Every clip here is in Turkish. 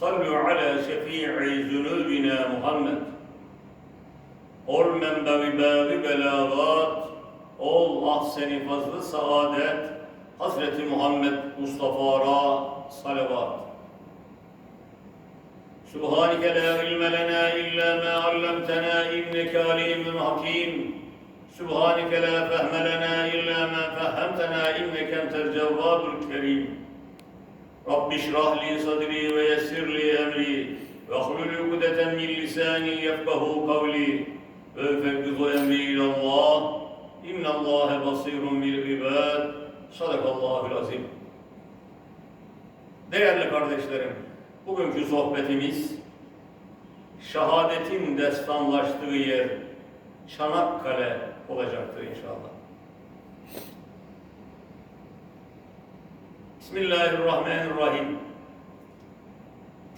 صلوا على شفيع ذنوبنا محمد Ol menbevi bâbi belagat, ol ahseni fazlı saadet, Hazreti Muhammed Mustafa'ra salavat. Subhaneke la ilme lena illa ma allamtena inneke alimun hakim. Subhaneke la fehme lena illa ma fehhemtena inneke entel cevvabul kerim. Rabbi şrah li sadri ve yessir li emri ve hlul ukdeten min lisani yefkahu kavli ve fevkizu emri ilallah. İnnallâhe basirun bil ibad. Sadakallahul azim. Değerli kardeşlerim, bugünkü sohbetimiz şehadetin destanlaştığı yer Çanakkale olacaktır inşallah. Bismillahirrahmanirrahim.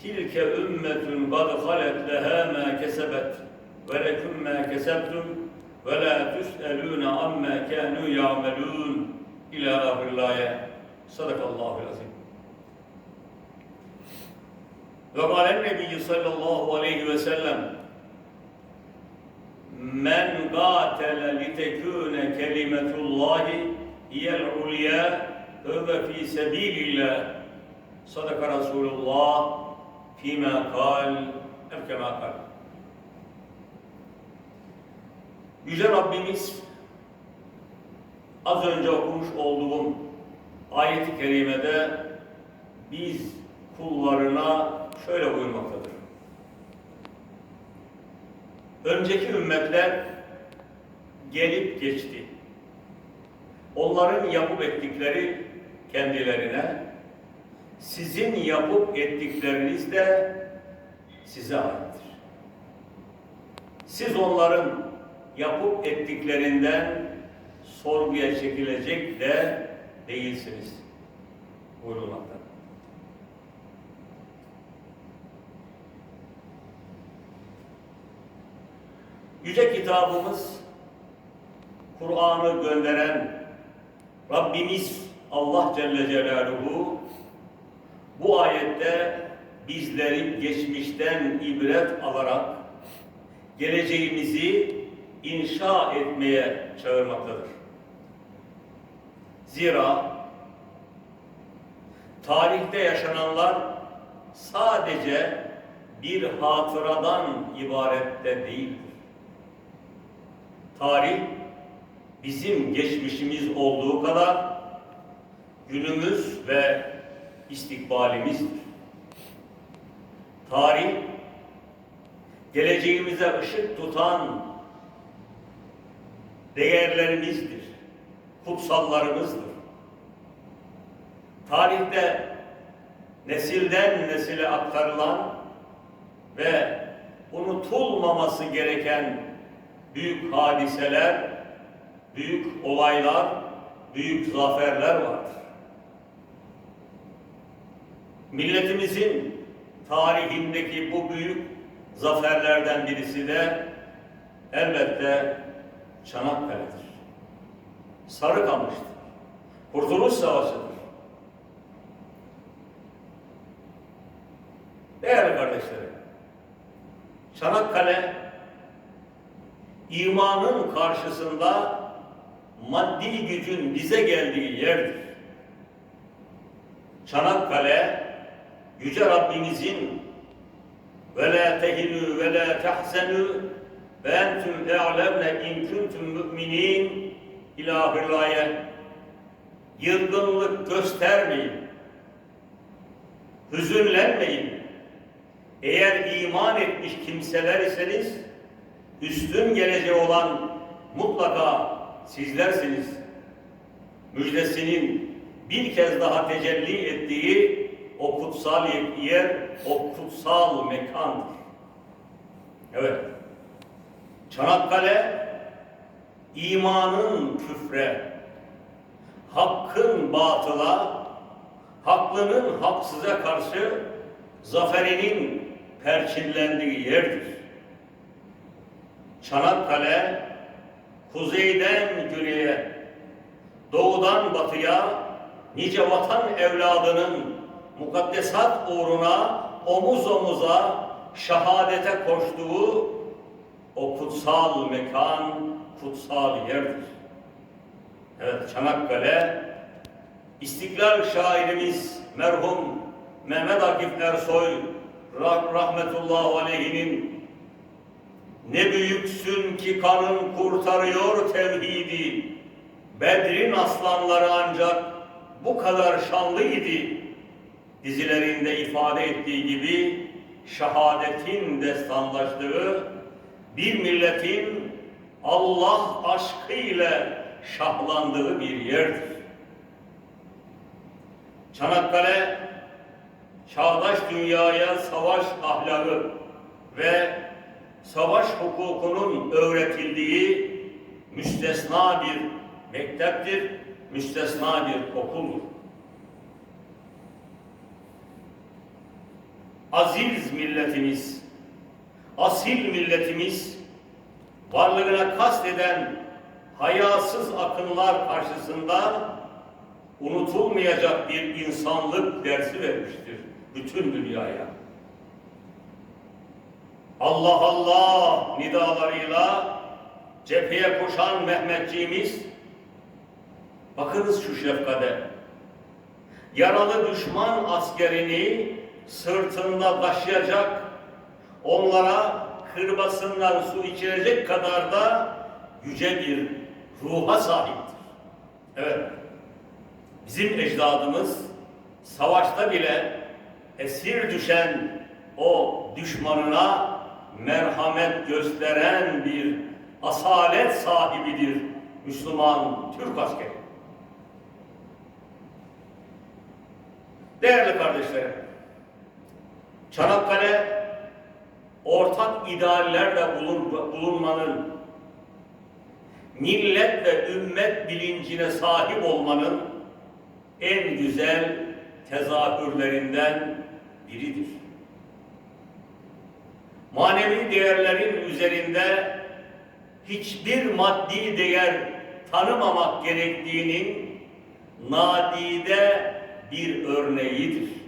Tilke ümmetun kad halet leha ma kesebet ve lekum ma kesebtum ve la tus'elûne amma kânû ya'melûn ila ahirlâye. Sadakallahu azim. Ve kâlen nebiyyü sallallahu aleyhi ve sellem Men qâtele litekûne kelimetullahi hiyel ve fi sebilillah sadaka Resulullah fîmâ kal ev kemâ kal Yüce Rabbimiz az önce okumuş olduğum ayet-i kerimede biz kullarına şöyle buyurmaktadır. Önceki ümmetler gelip geçti. Onların yapıp ettikleri kendilerine, sizin yapıp ettikleriniz de size aittir. Siz onların yapıp ettiklerinden sorguya çekilecek de değilsiniz. Buyurulmakta. Yüce kitabımız Kur'an'ı gönderen Rabbimiz Allah Celle Celaluhu bu ayette bizleri geçmişten ibret alarak geleceğimizi inşa etmeye çağırmaktadır. Zira tarihte yaşananlar sadece bir hatıradan ibaret de değildir. Tarih bizim geçmişimiz olduğu kadar günümüz ve istikbalimizdir. Tarih geleceğimize ışık tutan değerlerimizdir, kutsallarımızdır. Tarihte nesilden nesile aktarılan ve unutulmaması gereken büyük hadiseler, büyük olaylar, büyük zaferler vardır. Milletimizin tarihindeki bu büyük zaferlerden birisi de elbette Çanakkale'dir. Sarıkamış'tır. Kurtuluş Savaşı'dır. Değerli kardeşlerim, Çanakkale imanın karşısında maddi gücün bize geldiği yerdir. Çanakkale Yüce Rabbimizin ve la tehinu ve la tahzenu ve entüm e'lemne in kuntum mu'minin ilahirlaye yılgınlık göstermeyin. Hüzünlenmeyin. Eğer iman etmiş kimseler iseniz üstün geleceği olan mutlaka sizlersiniz. Müjdesinin bir kez daha tecelli ettiği o kutsal yer, o kutsal mekandır. Evet. Çanakkale imanın küfre, hakkın batıla, haklının haksıza karşı zaferinin perçinlendiği yerdir. Çanakkale kuzeyden güneye, doğudan batıya nice vatan evladının mukaddesat uğruna omuz omuza şehadete koştuğu o kutsal mekan, kutsal yerdir. Evet Çanakkale İstiklal şairimiz merhum Mehmet Akif Ersoy rah rahmetullahi aleyhinin ne büyüksün ki kanın kurtarıyor tevhidi. Bedrin aslanları ancak bu kadar şanlıydı. Dizilerinde ifade ettiği gibi şehadetin destanlaştığı bir milletin Allah aşkı ile şahlandığı bir yerdir. Çanakkale çağdaş dünyaya savaş ahlakı ve savaş hukukunun öğretildiği müstesna bir mekteptir, müstesna bir okuldur. Aziz milletimiz, asil milletimiz, varlığına kasteden hayasız akınlar karşısında unutulmayacak bir insanlık dersi vermiştir bütün dünyaya. Allah Allah nidalarıyla cepheye koşan Mehmetçiğimiz bakınız şu şefkade yaralı düşman askerini sırtında taşıyacak onlara kırbasından su içirecek kadar da yüce bir ruha sahiptir. Evet. Bizim ecdadımız savaşta bile esir düşen o düşmanına merhamet gösteren bir asalet sahibidir Müslüman Türk askeri. Değerli kardeşlerim, Çanakkale ortak ideallerle bulun, bulunmanın, millet ve ümmet bilincine sahip olmanın en güzel tezahürlerinden biridir. Manevi değerlerin üzerinde hiçbir maddi değer tanımamak gerektiğinin nadide bir örneğidir.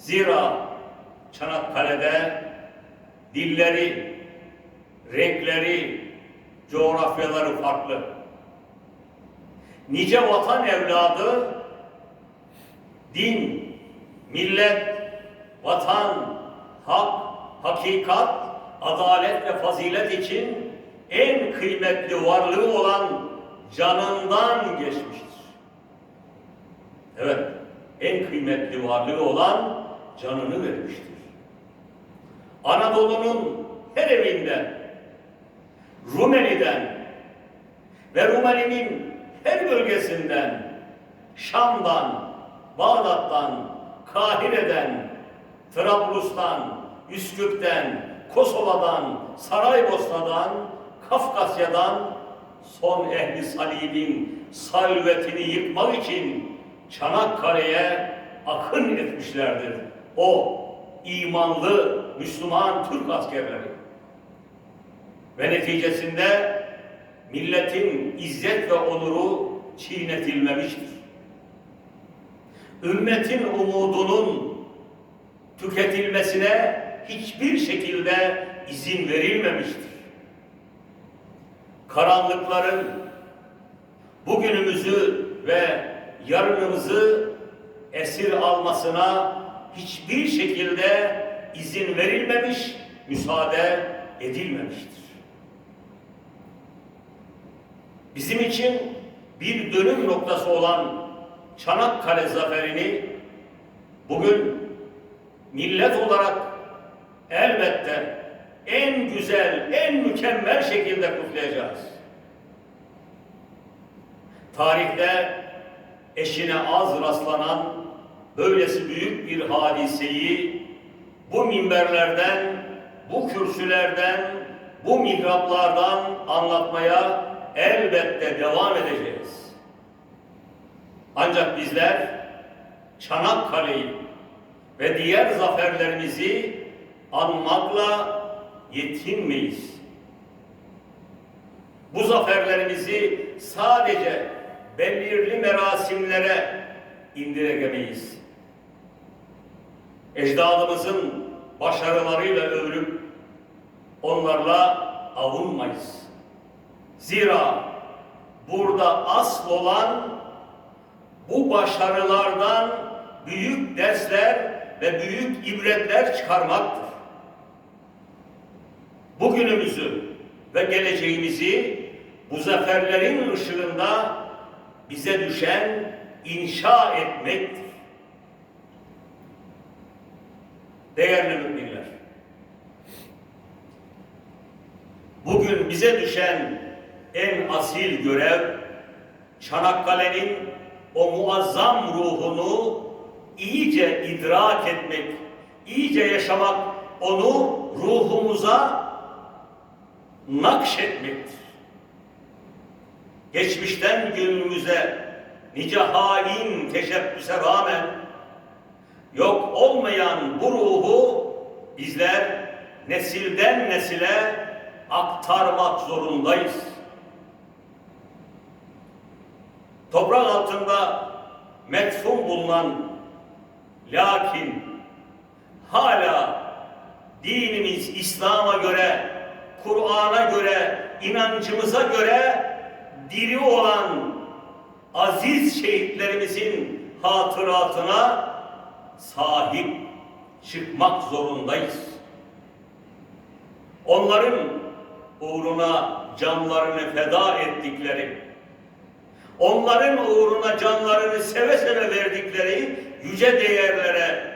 Zira Çanakkale'de dilleri, renkleri, coğrafyaları farklı. Nice vatan evladı din, millet, vatan, hak, hakikat, adalet ve fazilet için en kıymetli varlığı olan canından geçmiştir. Evet, en kıymetli varlığı olan canını vermiştir. Anadolu'nun her evinden, Rumeli'den ve Rumeli'nin her bölgesinden, Şam'dan, Bağdat'tan, Kahire'den, Trablus'tan, Üsküp'ten, Kosova'dan, Saraybosna'dan, Kafkasya'dan son ehli salibin salvetini yıkmak için Çanakkale'ye akın etmişlerdir. O imanlı Müslüman Türk askerleri. Ve neticesinde milletin izzet ve onuru çiğnetilmemiştir. Ümmetin umudunun tüketilmesine hiçbir şekilde izin verilmemiştir. Karanlıkların bugünümüzü ve yarınımızı esir almasına hiçbir şekilde izin verilmemiş, müsaade edilmemiştir. Bizim için bir dönüm noktası olan Çanakkale zaferini bugün millet olarak elbette en güzel, en mükemmel şekilde kutlayacağız. Tarihte eşine az rastlanan böylesi büyük bir hadiseyi bu minberlerden, bu kürsülerden, bu mihraplardan anlatmaya elbette devam edeceğiz. Ancak bizler Çanakkale'yi ve diğer zaferlerimizi anmakla yetinmeyiz. Bu zaferlerimizi sadece belirli merasimlere indiremeyiz. Ecdadımızın başarılarıyla övülüp onlarla avunmayız. Zira burada asıl olan bu başarılardan büyük dersler ve büyük ibretler çıkarmaktır. Bugünümüzü ve geleceğimizi bu zaferlerin ışığında bize düşen inşa etmektir. Değerli müminler, bugün bize düşen en asil görev Çanakkale'nin o muazzam ruhunu iyice idrak etmek, iyice yaşamak, onu ruhumuza nakşetmektir. Geçmişten günümüze nice hain teşebbüse rağmen yok olmayan bu ruhu bizler nesilden nesile aktarmak zorundayız. Toprak altında metfun bulunan lakin hala dinimiz İslam'a göre, Kur'an'a göre, inancımıza göre diri olan aziz şehitlerimizin hatıratına sahip çıkmak zorundayız. Onların uğruna canlarını feda ettikleri, onların uğruna canlarını seve seve verdikleri yüce değerlere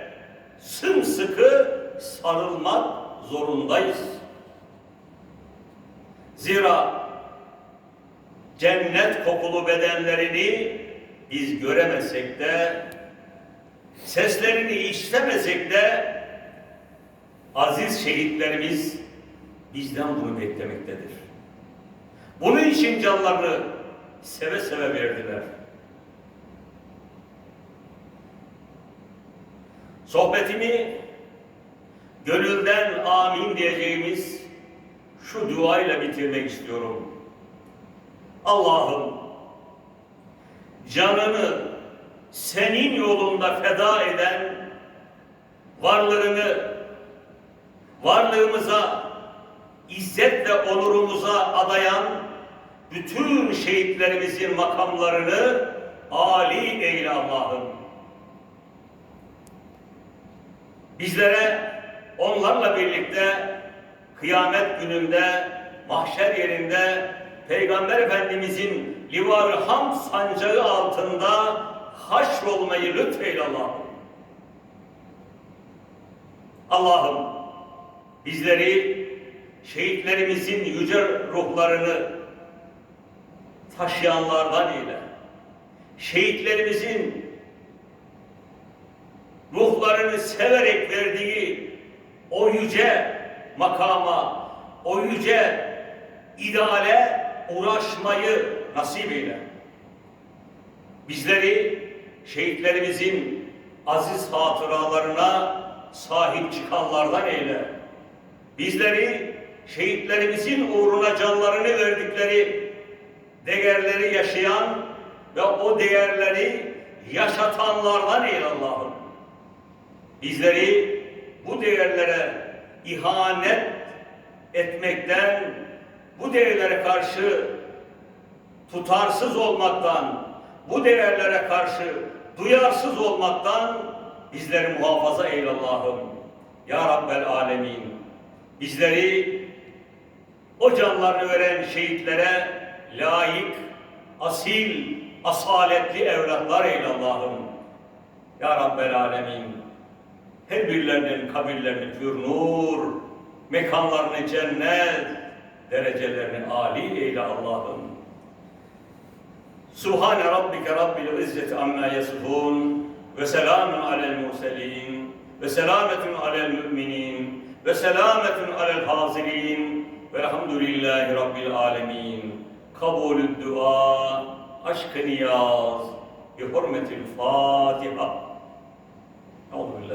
sımsıkı sarılmak zorundayız. Zira cennet kokulu bedenlerini biz göremesek de, seslerini işlemesek de aziz şehitlerimiz bizden bunu beklemektedir. Bunun için canlarını seve seve verdiler. Sohbetimi gönülden amin diyeceğimiz şu duayla bitirmek istiyorum. Allah'ım canını senin yolunda feda eden varlığını varlığımıza izzet onurumuza adayan bütün şehitlerimizin makamlarını âli eyle Allah'ım. Bizlere onlarla birlikte kıyamet gününde, mahşer yerinde Peygamber Efendimizin livar hamd sancağı altında haşrolmayı lütfeyle Allah'ım. Allah'ım bizleri şehitlerimizin yüce ruhlarını taşıyanlardan eyle. Şehitlerimizin ruhlarını severek verdiği o yüce makama, o yüce ideale uğraşmayı nasip eyle. Bizleri şehitlerimizin aziz hatıralarına sahip çıkanlardan eyle. Bizleri şehitlerimizin uğruna canlarını verdikleri değerleri yaşayan ve o değerleri yaşatanlardan eyle Allah'ım. Bizleri bu değerlere ihanet etmekten, bu değerlere karşı tutarsız olmaktan, bu değerlere karşı duyarsız olmaktan bizleri muhafaza eyle Allah'ım. Ya Rabbel Alemin. Bizleri o canlarını veren şehitlere layık, asil, asaletli evlatlar eyle Allah'ım. Ya Rabbel Alemin. Her birilerinin kabirlerini pür nur, mekanlarını cennet, derecelerini âli eyle Allah'ım. Subhane rabbike rabbil izzeti amma yasifun ve selamun alel murselin ve selametun alel müminin ve selametun alel hazirin velhamdülillahi rabbil alemin kabulü dua aşk-ı niyaz bi hurmetil Fatiha. Billahi